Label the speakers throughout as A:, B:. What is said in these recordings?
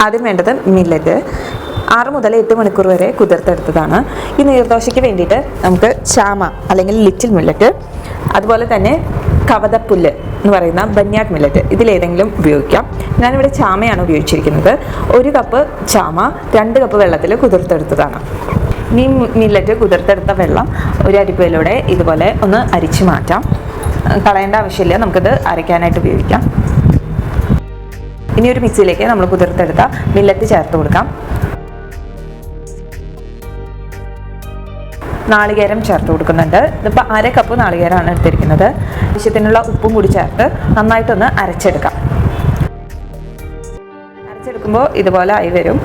A: ആദ്യം വേണ്ടത് മില്ലറ്റ് ആറ് മുതൽ എട്ട് മണിക്കൂർ വരെ കുതിർത്തെടുത്തതാണ്. ഈ നീർദോശയ്ക്ക് വേണ്ടിയിട്ട് നമുക്ക് ചാമ അല്ലെങ്കിൽ ലിറ്റിൽ മില്ലറ്റ് അതുപോലെ തന്നെ കവതപ്പുല്ല് എന്ന് പറയുന്ന ബന്യാട്ട് മില്ലറ്റ് ഇതിലേതെങ്കിലും ഉപയോഗിക്കാം. ഞാനിവിടെ ചാമയാണ് ഉപയോഗിച്ചിരിക്കുന്നത്. ഒരു കപ്പ് ചാമ രണ്ട് കപ്പ് വെള്ളത്തിൽ കുതിർത്തെടുത്തതാണ്. ഈ മില്ലറ്റ് കുതിർത്തെടുത്ത വെള്ളം ഒരു അരിപ്പയിലൂടെ ഇതുപോലെ ഒന്ന് അരിച്ചു മാറ്റാം. കളയേണ്ട ആവശ്യമില്ല. നമുക്കിത് അരയ്ക്കാനായിട്ട് ഉപയോഗിക്കാം. ഇനി ഒരു മിക്സിയിലേക്ക് നമ്മൾ കുതിർത്തെടുത്ത മില്ലറ്റ് ചേർത്ത് കൊടുക്കാം. നാളികേരം ചേർത്ത് കൊടുക്കുന്നുണ്ട്. ഇതിപ്പോൾ അര കപ്പ് നാളികേരമാണ് എടുത്തിരിക്കുന്നത്. ആവശ്യത്തിനുള്ള ഉപ്പും കൂടി ചേർത്ത് നന്നായിട്ടൊന്ന് അരച്ചെടുക്കാം. അരച്ചെടുക്കുമ്പോൾ ഇതുപോലെ ആയി വരും.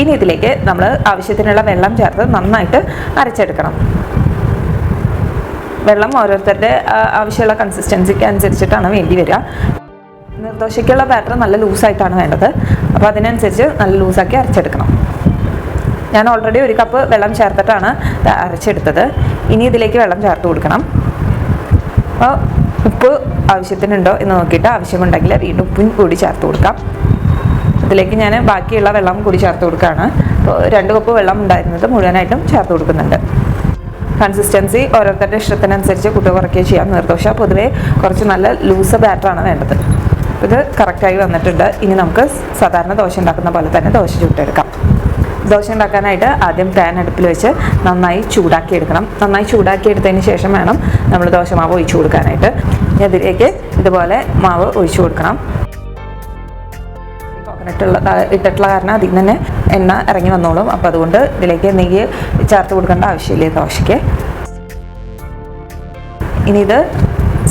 A: ഇനി ഇതിലേക്ക് നമ്മൾ ആവശ്യത്തിനുള്ള വെള്ളം ചേർത്ത് നന്നായിട്ട് അരച്ചെടുക്കണം. വെള്ളം ഓരോരുത്തരുടെ ആവശ്യമുള്ള കൺസിസ്റ്റൻസിക്ക് അനുസരിച്ചിട്ടാണ് വേണ്ടി വരിക. നിർദോശയ്ക്കുള്ള ബാറ്റർ നല്ല ലൂസായിട്ടാണ് വേണ്ടത്. അപ്പോൾ അതിനനുസരിച്ച് നല്ല ലൂസാക്കി അരച്ചെടുക്കണം. ഞാൻ ഓൾറെഡി ഒരു കപ്പ് വെള്ളം ചേർത്തിട്ടാണ് അരച്ചെടുത്തത്. ഇനി ഇതിലേക്ക് വെള്ളം ചേർത്ത് കൊടുക്കണം. അപ്പോൾ ഉപ്പ് ആവശ്യത്തിനുണ്ടോ എന്ന് നോക്കിയിട്ട് ആവശ്യമുണ്ടെങ്കിൽ വീണ്ടും ഉപ്പും കൂടി ചേർത്ത് കൊടുക്കാം. ഇതിലേക്ക് ഞാൻ ബാക്കിയുള്ള വെള്ളം കൂടി ചേർത്ത് കൊടുക്കുകയാണ്. അപ്പോൾ രണ്ട് കപ്പ് വെള്ളം ഉണ്ടായിരുന്നത് മുഴുവനായിട്ടും ചേർത്ത് കൊടുക്കുന്നുണ്ട്. കൺസിസ്റ്റൻസി ഓരോരുത്തരുടെ ഇഷ്ടത്തിനനുസരിച്ച് കുട്ടി കുറയ്ക്കുകയും ചെയ്യാം. നിർദോശ പൊതുവേ കുറച്ച് നല്ല ലൂസ് ബാറ്ററാണ് വേണ്ടത്. ഇത് കറക്റ്റായി വന്നിട്ടുണ്ട്. ഇനി നമുക്ക് സാധാരണ ദോശ ഉണ്ടാക്കുന്ന പോലെ തന്നെ ദോശ ചുട്ടെടുക്കാം. ദോശ ഉണ്ടാക്കാനായിട്ട് ആദ്യം പാൻ അടുപ്പിൽ വെച്ച് നന്നായി ചൂടാക്കി എടുക്കണം. നന്നായി ചൂടാക്കി എടുത്തതിന് ശേഷം വേണം നമ്മൾ ദോശമാവ് ഒഴിച്ചു കൊടുക്കാനായിട്ട്. അതിലേക്ക് ഇതുപോലെ മാവ് ഒഴിച്ചു കൊടുക്കണം. ഇട്ടുള്ള ഇട്ടിട്ടുള്ള കാരണം അതിൽ തന്നെ എണ്ണ ഇറങ്ങി വന്നോളും. അപ്പോൾ അതുകൊണ്ട് ഇതിലേക്ക് നെയ്യ് ചേർത്ത് കൊടുക്കേണ്ട ആവശ്യമില്ല ദോശയ്ക്ക്. ഇനി ഇത്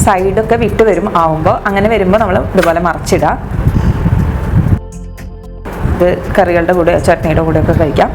A: സൈഡൊക്കെ വിട്ട് വരും ആവുമ്പോൾ അങ്ങനെ വരുമ്പോൾ നമ്മൾ ഇതുപോലെ മറിച്ചിടുക ഇത് കറികളുടെ കൂടെ ചട്നിയുടെ കൂടെയൊക്കെ കഴിക്കാം.